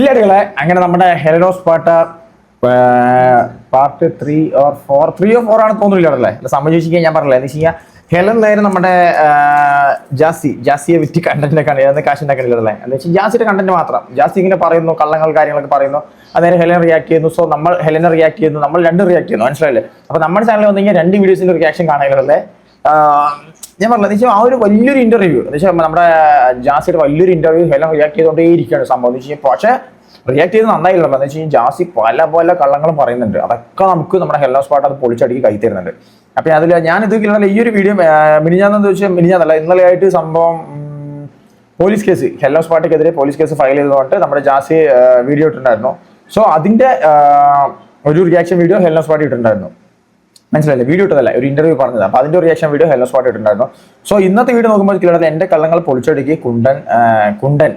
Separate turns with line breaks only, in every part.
കില്ലാടികളെ അങ്ങനെ നമ്മുടെ Helen of Sparta part three or four three or four ആണ് തോന്നുന്നില്ല അല്ലേ അല്ല ഞാൻ പറഞ്ഞില്ല എന്ന് വെച്ച് കഴിഞ്ഞാൽ ഹെലൻ നേരെ നമ്മുടെ ജാസി ജാസിയെ വിറ്റ് കണ്ടന്റ് ഒക്കെ കാശിന്റെ കണ്ടില്ലേ എന്ന് വെച്ചാൽ ജാസിയുടെ കണ്ടന്റ് മാത്രം. ജാസി ഇങ്ങനെ പറയുന്നു കള്ളങ്ങൾ കാര്യങ്ങളൊക്കെ പറയുന്നു. അതായത് ഹെലൻ റിയാക്ട് ചെയ്യുന്നു. സോ നമ്മൾ ഹെലനെ റിയാക്ട് ചെയ്യുന്നു നമ്മൾ രണ്ടും റിയാക്ട് ചെയ്യുന്നു. മനസ്സിലായില്ലേ? അപ്പൊ നമ്മുടെ ചാനലിൽ വന്നു കഴിഞ്ഞാൽ രണ്ട് വീഡിയോസിന്റെ റിയാക്ഷൻ കാണാനുള്ളതല്ലേ ഞാൻ പറഞ്ഞത് വെച്ചാൽ ആ ഒരു വലിയൊരു ഇന്റർവ്യൂ എന്ന് വെച്ചാൽ നമ്മുടെ ജാസിയുടെ വലിയൊരു ഇന്റർവ്യൂ ഹെലം റിയാക്ട് ചെയ്തുകൊണ്ടേ ഇരിക്കുകയാണ് സംഭവം. എന്ന് വെച്ചാൽ പക്ഷേ റിയാക്ട് ചെയ്ത് നന്നായില്ല എന്ന് വെച്ച് കഴിഞ്ഞാൽ ജാസി പല പല കള്ളങ്ങളും പറയുന്നുണ്ട്. അതൊക്കെ നമുക്ക് നമ്മുടെ ഹെല്ലോ സ്പാട്ട് അത് പൊളിച്ചടിക്ക് കൈ തരുന്നുണ്ട്. അപ്പൊ അതിൽ ഇന്നലെ ഈ ഒരു വീഡിയോ മിനിഞ്ഞാന്ന് വെച്ചാൽ മിനിഞ്ഞാന്നല്ല ഇന്നലെ ആയിട്ട് സംഭവം പോലീസ് കേസ് ഹെല്ലോ സ്പാട്ടിക്കെതിരെ പോലീസ് കേസ് ഫയൽ ചെയ്തുകൊണ്ട് നമ്മുടെ ജാസി വീഡിയോ ഇട്ടിട്ടുണ്ടായിരുന്നു. സോ അതിന്റെ ഒരു റിയാക്ഷൻ വീഡിയോ ഹെല്ലോ സ്പാട്ടി ഇട്ടിട്ടുണ്ടായിരുന്നു. മനസ്സിലായില്ലേ? വീഡിയോ ഇട്ടതല്ല? ഒരു ഇന്റർവ്യൂ പറഞ്ഞത്. അപ്പൊ അതിന്റെ റിയാക്ഷൻ വീഡിയോ ഹെല്ലോ സ്പോട്ട് ഇട്ടുണ്ടായിരുന്നു സോ ഇന്നത്തെ വീഡിയോ നോക്കുമ്പോൾ കിള്ളത് എന്റെ കള്ളങ്ങൾ പൊളിച്ചടുക്കി കുണ്ടൻ കുണ്ടൻ.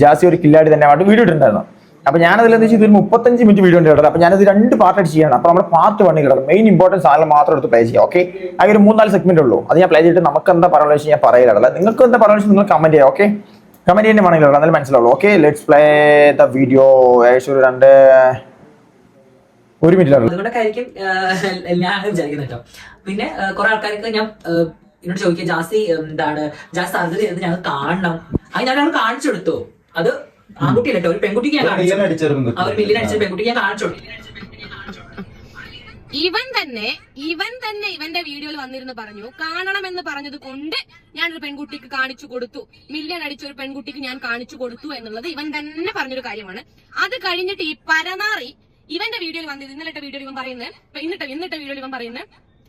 ജാസി ഒരു കില്ലാടി തന്നെ ആയിട്ട് വീഡിയോ ഇട്ടിട്ടുണ്ടായിരുന്നു. അപ്പൊ ഞാനതിൽ എന്താ വെച്ചാൽ ഇതൊരു മുപ്പത്തഞ്ച് മിനിറ്റ് വീഡിയോ ഉണ്ട് കേട്ടോ. അപ്പൊ ഞാനത് രണ്ട് പാർട്ടായിട്ട് ചെയ്യണം. അപ്പൊ നമ്മൾ പാർട്ട് വണ്ണി കിടക്കും മെയിൻ ഇമ്പോർട്ടൻസ് സാധനം മാത്രം എടുത്ത് പ്ലേ ചെയ്യാം ഓക്കെ ആ ഒരു മൂന്നാൽ സെഗ്മെന്റ് ഉള്ളൂ. അത് ഞാൻ പ്ലേ ചെയ്തിട്ട് നമുക്ക് എന്താ പറയുന്നത് വെച്ചാൽ ഞാൻ പറയില്ല നിങ്ങൾക്ക് എന്താ പറയുന്നത് നിങ്ങൾ കമന്റ് ചെയ്യാം ഓക്കെ കമന്റ് ചെയ്യുന്ന വേണമെങ്കിൽ എന്നാലും മനസ്സിലാവുള്ളൂ okay let's play the video ഏകദേശം ഒരു രണ്ട് ഒരു മിനിറ്റ്
അതുകൊണ്ടൊക്കെ ഞാൻ വിചാരിക്കുന്നത് കേട്ടോ. പിന്നെ കുറെ ആൾക്കാർക്ക് ഞാൻ എന്നോട് ചോദിക്കുക ജാസി എന്താണ് ജാസ് സാധ്യത ചെയ്ത് ഞങ്ങൾ കാണണം. അത് ഞാൻ ഞങ്ങൾ കാണിച്ചു കൊടുത്തു അത് ആൺകുട്ടി അല്ലോ ഒരു പെൺകുട്ടിക്ക് ഞാൻ കാണിച്ചു. അവർ മില്ലിന് അടിച്ച പെൺകുട്ടിക്ക് ഞാൻ കാണിച്ചു കൊടുത്തു.
ഇവൻ തന്നെ ഇവൻ തന്നെ ഇവന്റെ വീഡിയോയിൽ വന്നിരുന്നു പറഞ്ഞു കാണണം എന്ന് പറഞ്ഞത് കൊണ്ട് ഞാനൊരു പെൺകുട്ടിക്ക് കാണിച്ചു കൊടുത്തു. മില്യൺ അടിച്ച ഒരു പെൺകുട്ടിക്ക് ഞാൻ കാണിച്ചു കൊടുത്തു എന്നുള്ളത് ഇവൻ തന്നെ പറഞ്ഞൊരു കാര്യമാണ്. അത് കഴിഞ്ഞിട്ട് ഈ പരനാറി ഇവന്റെ വീഡിയോയിൽ വന്നത് ഇന്നലത്തെ വീഡിയോയിൽ ഇവൻ പറയുന്നത് ഇന്നിട്ട് ഇന്നിട്ട് വീഡിയോയിൽ ഇവൻ പറയുന്നത്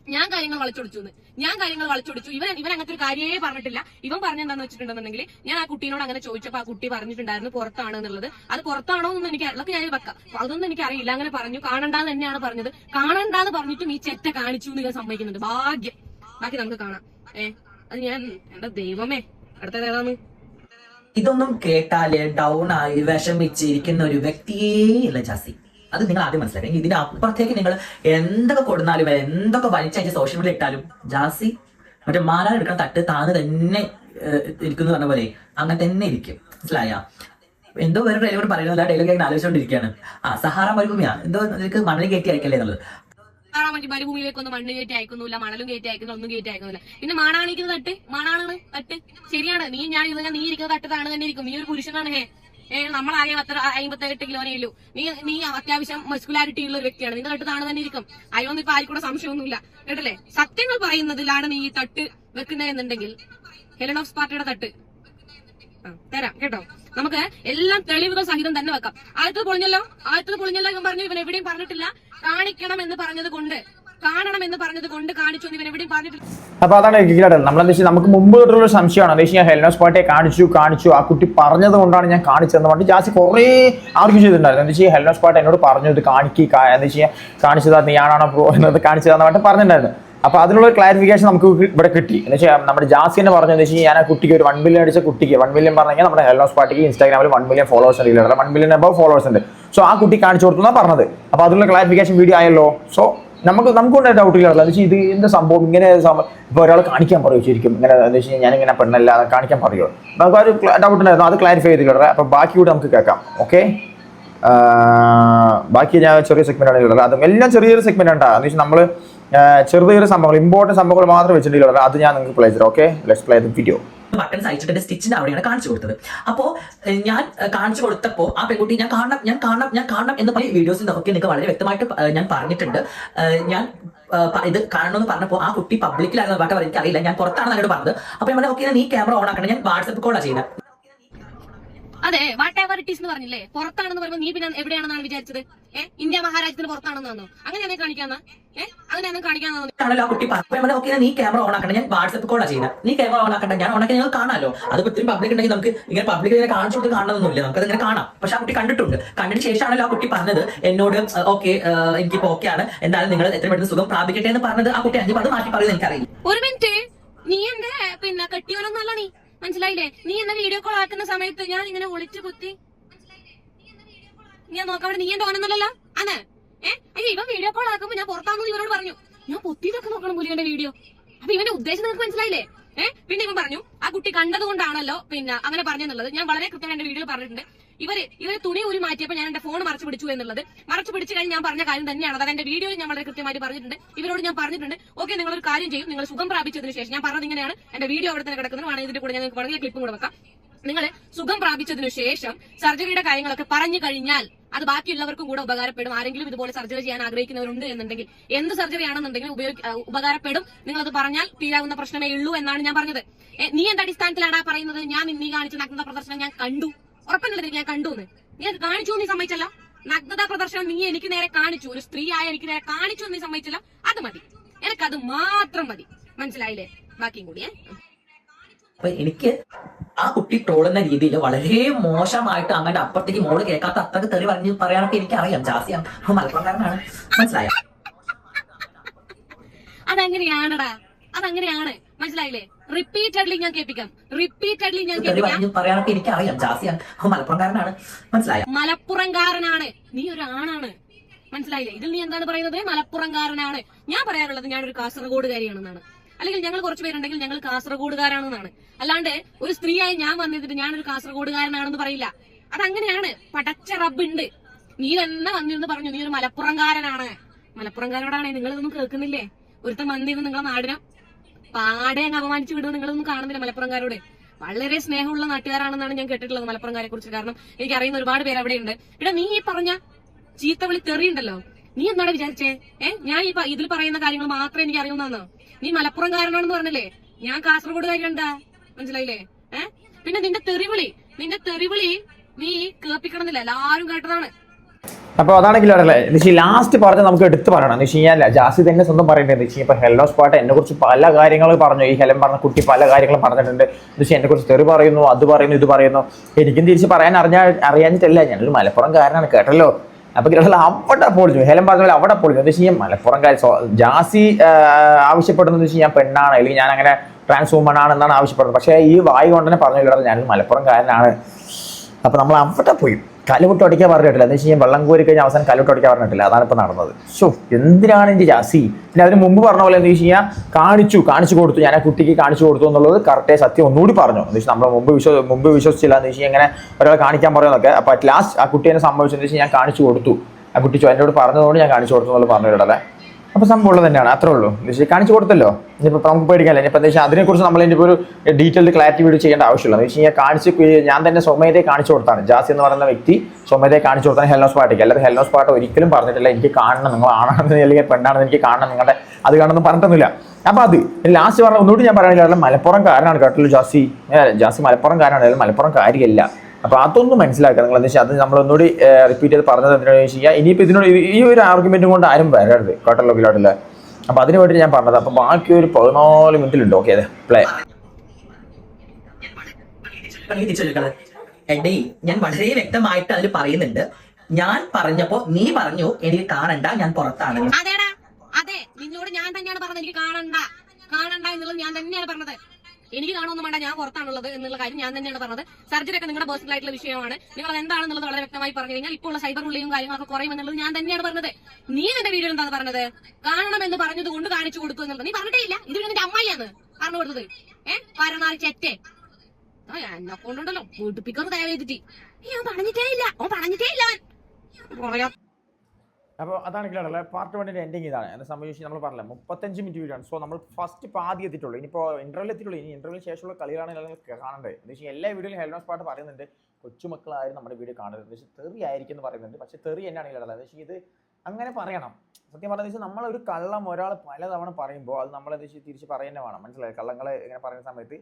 ഞാൻ കാര്യങ്ങൾ വളച്ചൊടിച്ചു ഞാൻ കാര്യങ്ങൾ വളച്ചൊടിച്ചു. ഇവൻ ഇവൻ അങ്ങനത്തെ ഒരു കാര്യമേ പറഞ്ഞിട്ടില്ല. ഇവൻ പറഞ്ഞെന്താന്ന് വെച്ചിട്ടുണ്ടെന്നുണ്ടെങ്കിൽ ഞാൻ ആ കുട്ടീനോട് അങ്ങനെ ചോദിച്ചപ്പോൾ ആ കുട്ടി പറഞ്ഞിട്ടുണ്ടായിരുന്നു പുറത്താണ് എന്നുള്ളത്. അത് പുറത്താണോ എന്നൊന്നും എനിക്ക് അതൊക്കെ ഞാൻ വെക്കാം അതൊന്നും എനിക്ക് അറിയില്ല. അങ്ങനെ പറഞ്ഞു. കാണണ്ടാന്ന് തന്നെയാണ് പറഞ്ഞത്. കാണണ്ടാന്ന് പറഞ്ഞിട്ടും ഈ ചെറ്റ കാണിച്ചു എന്ന് ഞാൻ സമ്മതിക്കുന്നുണ്ട്. ഭാഗ്യം. ബാക്കി നമുക്ക് കാണാം. ഏ അത് ഞാൻ എന്റെ ദൈവമേ. അടുത്തത് ഏതാന്ന്
ഇതൊന്നും കേട്ടാൽ ഡൗൺ ആയി വിഷമിച്ചിരിക്കുന്ന ഒരു വ്യക്തിയേ ഇല്ല ജാസി. അത് നിങ്ങൾ ആദ്യം മനസ്സിലാക്കുക ഇതിന്റെ അപ്പുറത്തേക്ക് നിങ്ങൾ എന്തൊക്കെ കൊടുന്നാലും എന്തൊക്കെ വലിച്ചയച്ച് സോഷ്യൽ മീഡിയ ഇട്ടാലും ജാസി മറ്റേ മാലാൻ എടുക്കണ തട്ട് താന്ന് തന്നെ ഇരിക്കുന്നു പറഞ്ഞ പോലെ അങ്ങനെ തന്നെ ഇരിക്കും. മനസ്സിലായ? എന്തോ വേറെ ഡയലോഗ് ആ ഡയലോഗ് ഞാൻ ആലോചിച്ചുകൊണ്ടിരിക്കുകയാണ് ആ സഹാറ മരുഭൂമിയാ. എന്തോ നിനക്ക് മണൽ കയറ്റി അയക്കല്ലേ എന്നുള്ളത്?
മരുഭൂമിയിലേക്കൊന്നും മണ്ണ് കയറ്റി അയക്കുന്നില്ല മണലും കയറ്റി അയക്കുന്നില്ല ഒന്നും കയറ്റി അയക്കുന്നില്ല. പിന്നെ മാണാണിക്കുന്ന തട്ട് മാണാണ് തട്ട്. ശരിയാണ് നീ ഞാൻ ഇരുന്ന നീ ഇരിക്കുന്ന തട്ട് താണ് തന്നെ ഇരിക്കും. നീ ഒരു പുരുഷനാണ് ഹേ. ഏ ആകെ അത്ര അമ്പത്തെട്ട് കിലോനേ ഉള്ളൂ. നീ നീ അത്യാവശ്യം മസ്കുലാരിറ്റി ഉള്ള ഒരു വ്യക്തിയാണ്. നിന്റെ തട്ട് താണു തന്നെ ഇരിക്കും. അയ്യൊന്നും ഇപ്പൊ ആർക്കൂടെ സംശയമൊന്നുമില്ല. കേട്ടല്ലേ? സത്യങ്ങൾ പറയുന്നതിലാണ് നീ ഈ തട്ട് വെക്കുന്നതെന്നുണ്ടെങ്കിൽ ഹെലൻ ഓഫ് പാർട്ടിയുടെ തട്ട്. തരാം കേട്ടോ. നമുക്ക് എല്ലാം തെളിവുകൾ സഹിതം തന്നെ വെക്കാം. ആദ്യത്തെ പൊളിഞ്ഞല്ലോ? ആദ്യത്തെ പൊളിഞ്ഞല്ലോ ഇവൻ പറഞ്ഞു ഇവൻ എവിടെയും പറഞ്ഞിട്ടില്ല. കാണിക്കണം എന്ന് പറഞ്ഞത് കൊണ്ട്. കാണണം എന്ന് പറഞ്ഞത് കൊണ്ട് കാണിച്ചു എന്ന് ഇവൻ എവിടെയും പറഞ്ഞിട്ടില്ല.
അപ്പൊ അതാണ് കിക്കിലാട് നമ്മളെന്താ വെച്ചാൽ നമുക്ക് മുമ്പ് തൊട്ടുള്ള സംശയമാണ്. എന്താ വെച്ചാൽ ഹെൽനോസ് പാട്ടെ കാണിച്ചു കാണിച്ചു. ആ കുട്ടി പറഞ്ഞത് കൊണ്ടാണ് ഞാൻ കാണിച്ചതെന്ന് പറഞ്ഞിട്ട് ജാസി കുറേ ആർഗ്യൂ ചെയ്തിട്ടുണ്ടായിരുന്നു. എന്താ വെച്ചാൽ ഹെൽനോസ് പാട്ട് എന്നോട് പറഞ്ഞു ഇത് കാണിക്കി എന്താ വെച്ചാൽ കാണിച്ചതാ നീയാണോ പ്രോ എന്നത് കാണിച്ചതാന്ന് പറഞ്ഞിട്ട് പറഞ്ഞിട്ടുണ്ടായിരുന്നു. അപ്പൊ അതിനുള്ള ഒരു ക്ലാരിഫിക്കേഷൻ നമുക്ക് ഇവിടെ കിട്ടി. എന്ന് വെച്ചാൽ നമ്മുടെ ജാസിനെ പറഞ്ഞു എന്താ വെച്ചാൽ ഞാൻ ആ കുട്ടിക്ക് ഒരു വൺ മില്യൺ അടിച്ച കുട്ടിക്ക് വൺ മില്യൺ പറഞ്ഞാൽ നമ്മുടെ ഹെൽനോസ് പാട്ടിക്ക് ഇൻസ്റ്റാഗ്രാമിൽ വൺ മില്യൺ ഫോളോവേഴ്സ് ഉണ്ട് വൺ മില്യൺ അബവ് ഫോളോവേഴ്സ് ഉണ്ട്. സോ ആ കുട്ടി കാണിച്ചു കൊടുത്തു എന്നാണ് പറഞ്ഞത്. അപ്പൊ അതിനുള്ള ക്ലാരിഫിക്കേഷൻ വീഡിയോ ആയല്ലോ. സോ നമുക്ക് നമുക്കുണ്ട് ഡൗട്ട് ഇല്ല എന്ന് വെച്ചാൽ ഇത് എന്താ സംഭവം? ഇങ്ങനെ ഇപ്പോൾ ഇപ്പൊ ഒരാൾ കാണിക്കാൻ പറയും ശരിക്കും? ഇങ്ങനെ എന്താ വെച്ച് കഴിഞ്ഞാൽ ഞാനിങ്ങനെ പെണ്ണല്ല കാണിക്കാൻ പറയുമോ നമുക്ക് ആ ഒരു ഡൗട്ട് ഉണ്ടായിരുന്നു. അത് ക്ലാരിഫൈ ചെയ്ത് കിടക്കാം അപ്പോൾ ബാക്കി കൂടെ നമുക്ക് കേൾക്കാം. ഓക്കെ ബാക്കി ഞാൻ ചെറിയ സെഗ്മെന്റാണ് ഉള്ളത് അതും എല്ലാം ചെറിയൊരു സെഗ്മെന്റ് ഉണ്ടാകുക എന്ന് വെച്ചാൽ നമ്മൾ ചെറിയൊരു സംഭവങ്ങൾ ഇമ്പോർട്ടന്റ് സംഭവങ്ങൾ മാത്രം വെച്ചിട്ടുണ്ടെങ്കിൽ അത് ഞാൻ നിങ്ങൾക്ക് പ്ലേ ചെയ്തു okay let's play the video
buttons അയച്ചിട്ട് സ്റ്റിച്ചിന്റെ അവിടെയാണ് കാണിച്ചു കൊടുത്തത്. അപ്പോ ഞാൻ കാണിച്ചു കൊടുത്തപ്പോ ആ പെൺകുട്ടി ഞാൻ കാണണം ഞാൻ കാണണം ഞാൻ കാണണം എന്ന് പറയും വീഡിയോസിൽ ഒക്കെ നിങ്ങൾക്ക് വളരെ വ്യക്തമായിട്ട് ഞാൻ പറഞ്ഞിട്ടുണ്ട്. ഞാൻ ഇത് കാണണം ഇത് കാണണമെന്ന് പറഞ്ഞപ്പോൾ ആ കുട്ടി പബ്ലിക്കിലായിരുന്നു പാട്ട് എനിക്ക് അറിയില്ല ഞാൻ പുറത്താണ് എന്നോട് പറഞ്ഞത്. അപ്പൊ ഞാൻ ഓക്കെ നീ ക്യാമറ ഓൺ ആക്കണം ഞാൻ വാട്സപ്പ് കോളാണ് ചെയ്യുന്നത്
അതെ വാട്ട് എവർ ഇറ്റ് ഈസ് എന്ന് പറഞ്ഞില്ലേ? പുറത്താണെന്ന് പറയുമ്പോൾ നീ പിന്നെ എവിടെയാണെന്നാണ് വിചാരിച്ചത്? ഏഹ് ഇന്ത്യ മഹാരാജ്യത്തിന് പുറത്താണെന്നാണോ അങ്ങനെ കാണിക്കാന്ന? ഏ? അങ്ങനെയാണെന്ന് കാണിക്കാന്നോ
ആണല്ലോ ആ കുട്ടി പറഞ്ഞു ഓക്കെ നീ ക്യാമറ ഓൺ ആക്കണം ഞാൻ വാട്സപ്പ് കോളാ ചെയ്യുന്നത് നീ ക്യാമറ ഓൺ ആക്കണ്ട. ഞാൻ ഓൺ ആക്കി നിങ്ങൾ കാണാമല്ലോ അത് ഒത്തിരി പബ്ലിക് ഉണ്ടെങ്കിൽ നമുക്ക് ഇങ്ങനെ പബ്ലിക് ഇങ്ങനെ കാണിച്ചു കൊടുത്ത് കാണണമെന്നില്ല നമുക്ക് ഇങ്ങനെ കാണാം. പക്ഷെ ആ കുട്ടി കണ്ടിട്ടുണ്ട്. കണ്ടതിന് ശേഷമാണല്ലോ ആ കുട്ടി പറഞ്ഞത്. എന്നോട് ഓക്കെ എനിക്കിപ്പോ ഓക്കെ ആണ്. എന്തായാലും നിങ്ങൾ എത്ര പെട്ടെന്ന് സുഖം പ്രാപിക്കട്ടെ എന്ന് പറഞ്ഞത് ആ കുട്ടി അഞ്ചു അത് മാറ്റി പറയുന്നത് എനിക്കറിയില്ല.
ഒരു മിനിറ്റ് നീ എന്റെ പിന്നെ കെട്ടിയോനൊന്നല്ല നീ. മനസ്സിലായില്ലേ? നീ എന്നെ വീഡിയോ കോൾ ആക്കുന്ന സമയത്ത് ഞാൻ ഇങ്ങനെ ഒളിച്ചു കുത്തി. ഞാൻ നോക്കാം നീ എന്റെ ഓനെന്നല്ലല്ലോ അതെ ഏ? അയ്യോ ഇവൻ വീഡിയോ കോൾ ആക്കുമ്പോ ഞാൻ പുറത്താണെന്ന് ഇവരോട് പറഞ്ഞു. ഞാൻ പൊത്തിയിട്ടൊക്കെ നോക്കണം പുലിയുടെ വീഡിയോ അപ്പൊ ഇവന്റെ ഉദ്ദേശം നിങ്ങൾക്ക് മനസ്സിലായില്ലേ? ഏ? പിന്നെ ഇവൻ പറഞ്ഞു ആ കുട്ടി കണ്ടത് കൊണ്ടാണല്ലോ പിന്നെ അങ്ങനെ പറഞ്ഞെന്നുള്ളത്. ഞാൻ വളരെ കൃത്യമായി എന്റെ വീഡിയോ പറഞ്ഞിട്ടുണ്ട്. ഇവർ ഇവർ തുണി ഊരി മാറ്റിയപ്പോൾ ഞാൻ എന്റെ ഫോൺ മറച്ചു പിടിച്ചു എന്നുള്ളത്. മറച്ചു പിടിച്ചു കഴിഞ്ഞ് ഞാൻ പറഞ്ഞ കാര്യം തന്നെയാണ്. അതായത് എന്റെ വീഡിയോയിൽ ഞാൻ വളരെ കൃത്യമായിട്ട് പറഞ്ഞിട്ടുണ്ട്. ഇവരോട് ഞാൻ പറഞ്ഞിട്ടുണ്ട് ഓക്കെ നിങ്ങൾ ഒരു കാര്യം ചെയ്യും. നിങ്ങൾ സുഖം പ്രാപിച്ചതിന് ശേഷം ഞാൻ പറഞ്ഞത് ഇങ്ങനെയാണ്. എന്റെ വീഡിയോ അവിടെ തന്നെ കിടക്കുന്നത്. വേണമെങ്കിൽ ഇതിന്റെ കൂടെ ഞാൻ വളരെ ക്ലിപ്പ് കൂടെ വെക്കാം. നിങ്ങൾ സുഖം പ്രാപിച്ചതിനു ശേഷം സർജറിയുടെ കാര്യങ്ങളൊക്കെ പറഞ്ഞു കഴിഞ്ഞാൽ അത് ബാക്കിയുള്ളവർക്കും കൂടെ ഉപകാരപ്പെടും. ആരെങ്കിലും ഇതുപോലെ സർജറി ചെയ്യാൻ ആഗ്രഹിക്കുന്നവരുണ്ട് എന്നുണ്ടെങ്കിൽ എന്ത് സർജറി ആണെന്നുണ്ടെങ്കിലും ഉപയോഗി ഉപകാരപ്പെടും. നിങ്ങൾ അത് പറഞ്ഞാൽ തീരാവുന്ന പ്രശ്നമേ ഉള്ളൂ എന്നാണ് ഞാൻ പറഞ്ഞത്. നീ എന്ത് അടിസ്ഥാനത്തിലാണ് പറയുന്നത്? ഞാൻ നീ കാണിച്ച നഗ്നത പ്രദർശനം ഞാൻ കണ്ടു. ഉറപ്പന്നല്ലേ ഞാൻ കണ്ടു എന്ന്. നീ അത് കാണിച്ചു നീ സമ്മതിച്ചല്ല? നഗ്നത പ്രദർശനം നീ എനിക്ക് നേരെ കാണിച്ചു. ഒരു സ്ത്രീ ആയ എനിക്ക് നേരെ കാണിച്ചു നീ സമ്മതിച്ചല്ല? അത് മതി. എനിക്കത് മാത്രം മതി. മനസ്സിലായില്ലേ? ബാക്കിയും കൂടിയേ
അപ്പൊ എനിക്ക് ആ കുട്ടി ട്രോളുന്ന രീതിയിൽ വളരെ മോശമായിട്ട് അങ്ങനെ അപ്പുറത്തേക്ക് മോൾ കേൾക്കാത്ത അത്രയ്ക്ക് തെറി പറഞ്ഞ് പറയാനൊക്കെ എനിക്ക് അറിയാം ജാസിയാണ് മലപ്പുറംകാരനാണ്. മനസ്സിലായോ?
അതെങ്ങനെയാണടാ. അതങ്ങനെയാണ്. മനസ്സിലായില്ലേ? റിപ്പീറ്റഡ്ലി ഞാൻ കേൾപ്പിക്കാം. റിപ്പീറ്റഡ്ലി ഞാൻ കേൾപ്പിക്കാം.
പറഞ്ഞ് പറയാനൊക്കെ എനിക്ക് അറിയാം ജാസിയാണ് മലപ്പുറംകാരനാണ്. മനസ്സിലായോ?
മലപ്പുറംകാരനാണ്. നീ ഒരു ആണാണ്. മനസ്സിലായില്ലേ? ഇതിൽ നീ എന്താണ് പറയുന്നത്? മലപ്പുറംകാരനാണ്. ഞാൻ പറയാറുള്ളത് ഞാനൊരു കാസർഗോഡുകാരിയാണെന്നാണ്. അല്ലെങ്കിൽ ഞങ്ങൾ കുറച്ച് പേരുണ്ടെങ്കിൽ ഞങ്ങൾ കാസർഗോഡുകാരാണെന്നാണ്. അല്ലാണ്ട് ഒരു സ്ത്രീയായി ഞാൻ വന്നിട്ട് ഞാനൊരു കാസർഗോഡുകാരനാണെന്ന് പറയില്ല. അതങ്ങനെയാണ്. പടച്ച റബ്ബുണ്ട്. നീ തന്നെ വന്നിരുന്ന് പറഞ്ഞു നീ ഒരു മലപ്പുറംകാരനാണ്. മലപ്പുറംകാരോടാണ് നിങ്ങൾ ഇതൊന്നും കേൾക്കുന്നില്ലേ? ഒരുത്തൻ വന്നിരുന്ന് നിങ്ങളെ നാടിനെ പാടെ അങ്ങ് അപമാനിച്ചു വിടുന്നത് നിങ്ങളൊന്നും കാണുന്നില്ല മലപ്പുറംകാരോട്. വളരെ സ്നേഹമുള്ള നാട്ടുകാരാണെന്നാണ് ഞാൻ കേട്ടിട്ടുള്ളത് മലപ്പുറംകാരെ കുറിച്ച് കാരണം എനിക്ക് അറിയുന്ന ഒരുപാട് പേര് അവിടെയുണ്ട്. ഇവിടെ നീ ഈ പറഞ്ഞ ചീത്തവിളി തെറിയുണ്ടല്ലോ. നീ എന്താണ് വിചാരിച്ചേ? ഏഹ് ഞാൻ ഈ ഇതിൽ പറയുന്ന കാര്യങ്ങൾ മാത്രമേ എനിക്ക് അറിയുന്നതെന്നോ നീ മലപ്പുറം കാരണമാണെന്ന് പറഞ്ഞല്ലേ? ഞാൻ കാസർഗോഡ് കാര്യണ്ട മനസ്സിലായില്ലേ? ഏ? പിന്നെ നിന്റെ തെറിവിളി നിന്റെ തെറിവിളി നീ കേൾപ്പിക്കണമെന്നില്ല. എല്ലാരും കേട്ടതാണ്.
അപ്പോൾ അതാണെങ്കിലും അറിയില്ല എന്ന് ലാസ്റ്റ് പറഞ്ഞ നമുക്ക് എടുത്ത് പറയണം. എന്ന് വെച്ച് കഴിഞ്ഞാൽ ജാസി തന്നെ സ്വന്തം പറയേണ്ടത് എന്ന് വെച്ചാൽ കഴിഞ്ഞാൽ ഇപ്പോൾ ഹെലോസ് പാട്ട് എന്നെ കുറിച്ച് പല കാര്യങ്ങൾ പറഞ്ഞു. ഈ ഹെലം പറഞ്ഞ കുട്ടി പല കാര്യങ്ങളും പറഞ്ഞിട്ടുണ്ട്. എന്ന് വെച്ചാൽ എന്നെ കുറിച്ച് തെറി പറയുന്നു അത് പറയുന്നു ഇത് പറയുന്നു. എനിക്കും തിരിച്ച് പറയാൻ അറിഞ്ഞാ അറിയാഞ്ഞിട്ടല്ല. ഞാനൊരു മലപ്പുറം കാരനാണ് കേട്ടല്ലോ. അപ്പൊ കേരളത്തിൽ അവിടെ പൊളിച്ചു ഹേലം പറഞ്ഞ അവിടെ പൊളിച്ചു എന്താ ചെയ്യാം മലപ്പുറം മലപ്പുറംകാർ ജാസി ആവശ്യപ്പെടുന്നത് വെച്ച് ഞാൻ പെണ്ണാണ്. അല്ലെങ്കിൽ ഞാൻ അങ്ങനെ ട്രാൻസ് വുമൺ ആണ് എന്നാണ് ആവശ്യപ്പെടുന്നത്. പക്ഷേ ഈ വായു കൊണ്ട് പറഞ്ഞു കേട്ടോ ഞാൻ മലപ്പുറംകാരനാണ്. അപ്പൊ നമ്മൾ അവിടെ പോയി. കലുവിട്ട് അടിക്കാൻ പറഞ്ഞിട്ടില്ല. എന്ന് വെച്ച് കഴിഞ്ഞാൽ വെള്ളം കോരി കഴിഞ്ഞാൽ അവസാനം കലുവിട്ട് അടിക്കാൻ പറഞ്ഞിട്ടില്ല. അതാണ് ഇപ്പൊ നടന്നത്. ഷോ എന്തിനാണ് എന്റെ ജാസി? പിന്നെ അതിന് മുമ്പ് പറഞ്ഞ പോലെ എന്താ വെച്ച് കാണിച്ചു കാണിച്ചു കൊടുത്തു. ഞാൻ ആ കുട്ടിക്ക് കാണിച്ചു കൊടുത്തു എന്നുള്ളത് കറക്റ്റേ സത്യം ഒന്നുകൂടി പറഞ്ഞു. എന്ന് വെച്ചാൽ നമ്മൾ മുമ്പ് വിശ്വ മുമ്പ് വിശ്വസിച്ചില്ല എന്ന് വെച്ച് കഴിഞ്ഞാൽ ഇങ്ങനെ ഒരാളെ കാണിക്കാൻ പറയുന്നതൊക്കെ. അറ്റ് ലാസ്റ്റ് ആ കുട്ടി എന്നെ സംഭവിച്ചെന്ന് വെച്ച് ഞാൻ കാണിച്ചു കൊടുത്തു. ആ കുട്ടി ചോ- എന്നോട് പറഞ്ഞതുകൊണ്ട് ഞാൻ കാണിച്ചു കൊടുത്തു എന്നുള്ളത് പറഞ്ഞിടല്ലേ അപ്പൊ സംഭവം ഉള്ളത് തന്നെയാണ്. അത്രേ ഉള്ളൂ. എന്ന് കാണിച്ചു കൊടുത്തല്ലോ. ഇനിയിപ്പോൾ നമുക്ക് പേടിക്കാനില്ല. ഇനിയിപ്പോൾ എന്താ വെച്ചാൽ അതിനെക്കുറിച്ച് നമ്മൾ ഇനിയിപ്പോൾ ഒരു ഡീറ്റെയിൽഡ് ക്ലാരിറ്റി വീഡിയോ ചെയ്യേണ്ട ആവശ്യമില്ല. എന്ന് വെച്ച് കഴിഞ്ഞാൽ കാണിച്ച് ഞാൻ തന്നെ സ്വമേധയെ കാണിച്ചു കൊടുത്താണ്. ജാസി എന്ന് പറയുന്ന വ്യക്തി സ്വമേധയെ കാണിച്ചു കൊടുത്താണ് ഹെൽനോസ് പാട്ടിക്ക് അല്ലാതെ ഹെൽനോസ് പാട്ട് ഒരിക്കലും പറഞ്ഞിട്ടില്ല. എനിക്ക് കാണണം. നിങ്ങൾ ആണെന്ന് അല്ലെങ്കിൽ പെണ്ണാണെന്ന് എനിക്ക് കാണണം. നിങ്ങളുടെ അത് കാണണമെന്ന് പറഞ്ഞിട്ടൊന്നുമില്ല. അപ്പൊ അത്. ലാസ്റ്റ് പറഞ്ഞ ഒന്നുകൂടി ഞാൻ പറയാനില്ല മലപ്പുറം കാരനാണ് കേട്ടല്ലോ ജാസി. ജാസി മലപ്പുറം കാരനാണ്. മലപ്പുറം കാര്യമല്ല. അപ്പൊ അതൊന്നും മനസ്സിലാക്കണം. നിങ്ങൾ എന്താ വെച്ചാൽ അത് നമ്മളൊന്നുകൂടി റിപ്പീറ്റ് ചെയ്ത് പറഞ്ഞത് എന്തിനാണെന്ന് വെച്ച് കഴിഞ്ഞാൽ ഇനിയിപ്പോൾ ഇതിനോട് ഈ- ഒരു ആർഗ്യുമെന്റും കൊണ്ട് ആരും വരരുത് കേട്ടല്ലോ അപ്പോൾ അപ്പൊ അതിന് വേണ്ടി ഞാൻ പറഞ്ഞത്. അപ്പൊ ബാക്കി ഒരു പതിനാല് മിനിറ്റിലുണ്ട് ഓക്കെ അതെ. പ്ലേ
എടേ ഞാൻ വളരെ വ്യക്തമായിട്ട് അതിൽ പറയുന്നുണ്ട്. ഞാൻ പറഞ്ഞപ്പോ നീ പറഞ്ഞു എനിക്ക് കാണണ്ട ഞാൻ പുറത്താണ്.
അതേടാ. അതെ നിന്നോട് ഞാൻ തന്നെയാണ് പറഞ്ഞത്. എനിക്ക് കാണണ്ട. കാണണ്ട എന്നുള്ളത് ഞാൻ തന്നെയാണ് പറഞ്ഞത്. എനിക്ക് കാണുമൊന്നും വേണ്ട ഞാൻ പുറത്താണുള്ളത് എന്നുള്ള കാര്യം ഞാൻ തന്നെയാണ് പറഞ്ഞത്. സർജറി ഒക്കെ നിങ്ങളുടെ പേഴ്സണൽ ആയിട്ടുള്ള വിഷയമാണ്. നിങ്ങൾ എന്താണെന്നുള്ളത് വളരെ വ്യക്തമായി പറഞ്ഞു കഴിഞ്ഞാൽ ഇപ്പോൾ ഉള്ള സൈബർ ഉള്ളിയും കാര്യങ്ങളൊക്കെ കുറയുമെന്നുള്ളത് ഞാൻ തന്നെയാണ് പറഞ്ഞത്. നീ എന്റെ വീഡിയോ എന്താണ് പറഞ്ഞത്? കാണണം എന്ന് പറഞ്ഞത് കൊണ്ട് കാണിച്ചു കൊടുത്തു എന്നുള്ളത്. നീ പറഞ്ഞിട്ടില്ല ഇത് നിന്റെ അമ്മയാണ് പറഞ്ഞു കൊടുത്തത്. ഏഹ് പരനാറി ചെറ്റേ. എന്നെ കൊണ്ടുണ്ടല്ലോ. വീട്ടിപ്പിക്കറ് ദയവ് ഞാൻ പറഞ്ഞിട്ടേ ഇല്ല. ഓ പറഞ്ഞിട്ടേ ഇല്ല
അപ്പോൾ അതാണ് ക്ലിയർ പാർട്ട് വണ്ണിന്റെ എൻഡിങ് ഇതാണ്. എന്നെ സംബന്ധിച്ച് നമ്മൾ പറഞ്ഞില്ല മുപ്പത്തഞ്ച് മിനിറ്റ് വീഡിയോ സോ നമ്മൾ ഫസ്റ്റ് പാതി എത്തിയിട്ടുള്ളൂ. ഇനിയിപ്പോൾ ഇന്റർവ്യൂ എത്തിയിട്ടുള്ളൂ. ഇനി ഇന്റർവ്യൂ ശേഷമുള്ള കളികളാണ് നിങ്ങൾ കാണേണ്ടത്. എന്ന് വെച്ചാൽ എല്ലാ വീഡിയോയിലും ഹെൽനോസ് പാട്ട് പറയുന്നുണ്ട്. കൊച്ചുമക്കളായാലും നമ്മുടെ വീഡിയോ കാണുന്നത് എന്ന് വെച്ചാൽ തെറി ആയിരിക്കും എന്ന് പറയുന്നുണ്ട്. പക്ഷേ തെറി എന്നാണ് ഇല്ലത് എന്ന് വെച്ചാൽ ഇത് അങ്ങനെ പറയണം. സത്യം പറഞ്ഞാൽ വെച്ചാൽ നമ്മളൊരു കള്ളം ഒരാൾ പലതവണ പറയുമ്പോൾ അത് നമ്മൾ എന്ന് വെച്ചാൽ തിരിച്ച് പറയുന്നത് വേണം. മനസ്സിലായി? കള്ളങ്ങളെ ഇങ്ങനെ പറയുന്ന സമയത്ത്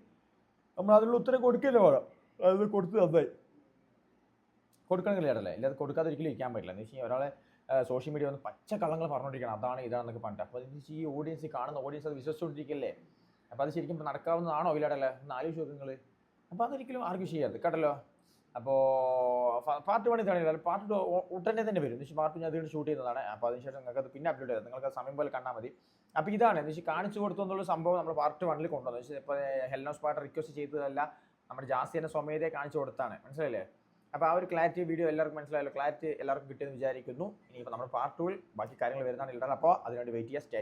നമ്മൾ അതിനുള്ള ഉത്തരം കൊടുക്കില്ല വേണം. അത് കൊടുത്ത് നന്നായി. കൊടുക്കണമെങ്കിൽ ഇടല്ലേ ഇല്ല അത് കൊടുക്കാതെ ഒരിക്കലും ഇരിക്കാൻ പറ്റില്ല. എന്ന് വെച്ച് കഴിഞ്ഞാൽ ഒരാളെ സോഷ്യൽ മീഡിയ വന്ന് പച്ച കള്ളങ്ങൾ പറഞ്ഞുകൊണ്ടിരിക്കണം അതാണ് ഇതാണെന്നൊക്കെ പറഞ്ഞിട്ട്. അപ്പോൾ ഈ ഓഡിയൻസ് കാണുന്ന ഓഡിയൻസ് അത് വിശ്വസിച്ചുകൊണ്ടിരിക്കില്ലേ അപ്പോൾ അത് ശരിക്കും നടക്കാവുന്നതാണോ ഇല്ലാടല്ലേ? ഒന്ന് ആലോചിച്ച് നോക്ക് നിങ്ങൾ അപ്പോൾ അതൊരിക്കലും ആർഗ്യൂ ചെയ്യരുത് കേട്ടല്ലോ? അപ്പോൾ പാർട്ട് വൺ ഇതാണ് പാർട്ട് ടു ഉടനെ തന്നെ വരും. എന്നുവെച്ചാൽ പാർട്ട് ഞാൻ അതുകൊണ്ട് ഷൂട്ട് ചെയ്യുന്നതാണ്. അപ്പോൾ അതിനുശേഷം നിങ്ങൾക്ക് അത് പിന്നെ അപ്ലോഡ് ചെയ്യാം നിങ്ങൾക്ക് സമയം പോലെ കണ്ടാൽ മതി. അപ്പോൾ ഇതാണ് എന്ന് വെച്ചാൽ കാണിച്ചു കൊടുത്തു എന്നുള്ള സംഭവം നമ്മൾ പാർട്ട് വണ്ണിൽ കൊണ്ടുവന്നു. വെച്ചാൽ ഇപ്പോൾ ഹെൽനോസ് പാർട്ട് റിക്വസ്റ്റ് ചെയ്തതല്ല നമ്മുടെ ജാസ്തി തന്നെ സ്വമേധയെ കാണിച്ചു കൊടുത്താണ് മനസ്സിലായില്ലേ? അപ്പോൾ ആ ഒരു ക്ലാരിറ്റി വീഡിയോ എല്ലാവർക്കും മനസ്സിലായല്ലോ. ക്ലാരിറ്റി എല്ലാവർക്കും കിട്ടിയെന്ന് വിചാരിക്കുന്നു. ഇനിയിപ്പോൾ നമ്മൾ പാർട്ട് ടൂവിൽ ബാക്കി കാര്യങ്ങൾ വരുന്നതാണ് ഇടാൻ അപ്പോൾ അതിനുവേണ്ടി വെയിറ്റ് സ്റ്റേ